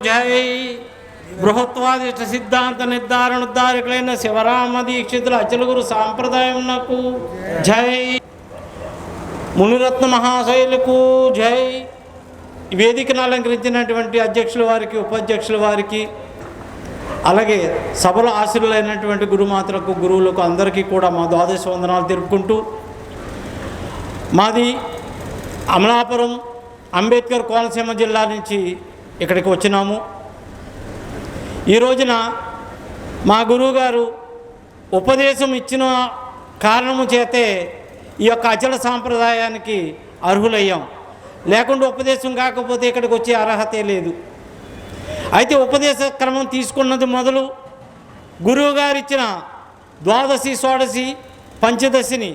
జై. బృహత్వాదిష్ట సిద్ధాంత నిర్ధారణ ఉద్ధారకులైన శివరామ దీక్షితుల అచలగురు నాకు. జై. మునిరత్న మహాశైలకు జై. వేదికను అలంకరించినటువంటి అధ్యక్షుల వారికి ఉపాధ్యక్షుల వారికి అలాగే సభలో ఆశీర్లైనటువంటి గురుమాతలకు గురువులకు అందరికీ కూడా మా ద్వాదశ వందనాలు తెలుపుకుంటూ మాది అమలాపురం అంబేద్కర్ కోనసీమ జిల్లా నుంచి ఇక్కడికి వచ్చినాము. ఈ రోజున మా గురువుగారు ఉపదేశం ఇచ్చిన కారణము చేతే ఈ యొక్క అచల సాంప్రదాయానికి అర్హులయ్యాం. లేకుండా ఉపదేశం కాకపోతే ఇక్కడికి వచ్చే అర్హతే లేదు. అయితే ఉపదేశ క్రమం తీసుకున్నది మొదలు గురువుగారు ఇచ్చిన ద్వాదశి షోడశి పంచదశిని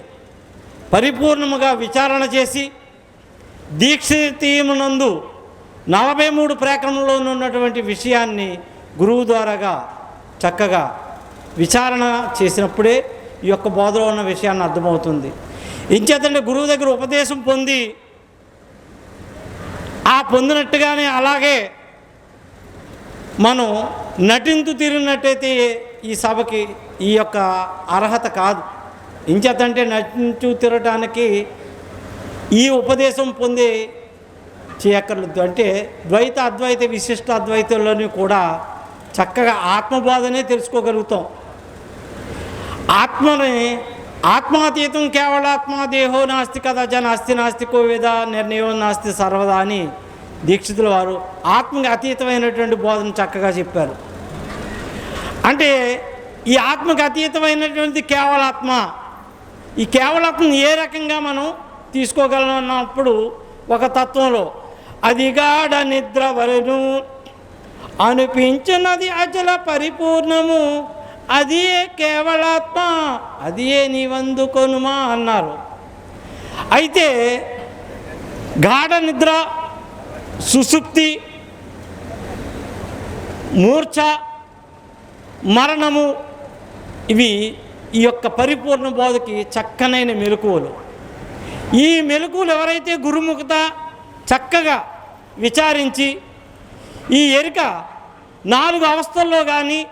పరిపూర్ణముగా విచారణ చేసి దీక్షితీయమునందు నలభై మూడు ఉన్నటువంటి విషయాన్ని గురువు ద్వారాగా చక్కగా విచారణ చేసినప్పుడే ఈ యొక్క బోధలో ఉన్న విషయాన్ని అర్థమవుతుంది. ఇంచేతంటే గురువు దగ్గర ఉపదేశం పొంది ఆ పొందినట్టుగానే అలాగే మనం నటింతు తీరినట్టయితే ఈ సభకి ఈ యొక్క అర్హత కాదు. ఇంచేతంటే నటించు తిరగటానికి ఈ ఉపదేశం పొంది చేయక్కర్లేదు అంటే ద్వైత అద్వైత విశిష్ట అద్వైతంలోని కూడా చక్కగా ఆత్మబోధనే తెలుసుకోగలుగుతాం. ఆత్మని ఆత్మాతీతం కేవలాత్మ దేహో నాస్తి కదా జ నాస్తి నాస్తికో వేద నిర్ణయం నాస్తి సర్వదా అని దీక్షితుల వారు ఆత్మకి అతీతమైనటువంటి బోధన చక్కగా చెప్పారు. అంటే ఈ ఆత్మకి అతీతమైనటువంటి కేవలాత్మ. ఈ కేవలాత్మను ఏ రకంగా మనం తీసుకోగలం అన్నప్పుడు ఒక తత్వంలో అదిగాడ నిద్ర వలను అనిపించినది అచల పరిపూర్ణము. అది కేవలాత్మ అది నీవందుకొనుమా అన్నారు. అయితే గాఢ నిద్ర సుసుప్తి మూర్ఛ మరణము ఇవి ఈ యొక్క పరిపూర్ణ బోధకి చక్కనైన మెలకువలు. ఈ మెలకువలు ఎవరైతే గురుముఖత చక్కగా విచారించి ఈ ఎరిక నాలుగు అవస్థల్లో కానీ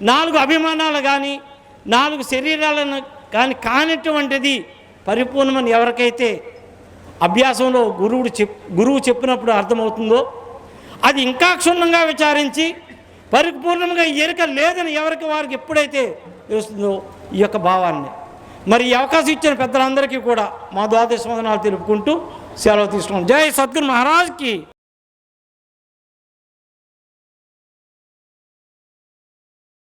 నాలుగు అభిమానాలు కానీ నాలుగు శరీరాలను కానీ కానిటువంటిది పరిపూర్ణమని ఎవరికైతే అభ్యాసంలో గురువుడు చెప్ గురువు చెప్పినప్పుడు అర్థమవుతుందో అది ఇంకా క్షుణ్ణంగా విచారించి పరిపూర్ణంగా ఎరుక లేదని ఎవరికి వారికి ఎప్పుడైతే తెలుస్తుందో ఈ యొక్క భావాన్ని. మరి ఈ అవకాశం ఇచ్చిన పెద్దలందరికీ కూడా మా ద్వాదశ వందనాలు తెలుపుకుంటూ श्यालवती स्टोन जय सतगुरु महाराज की।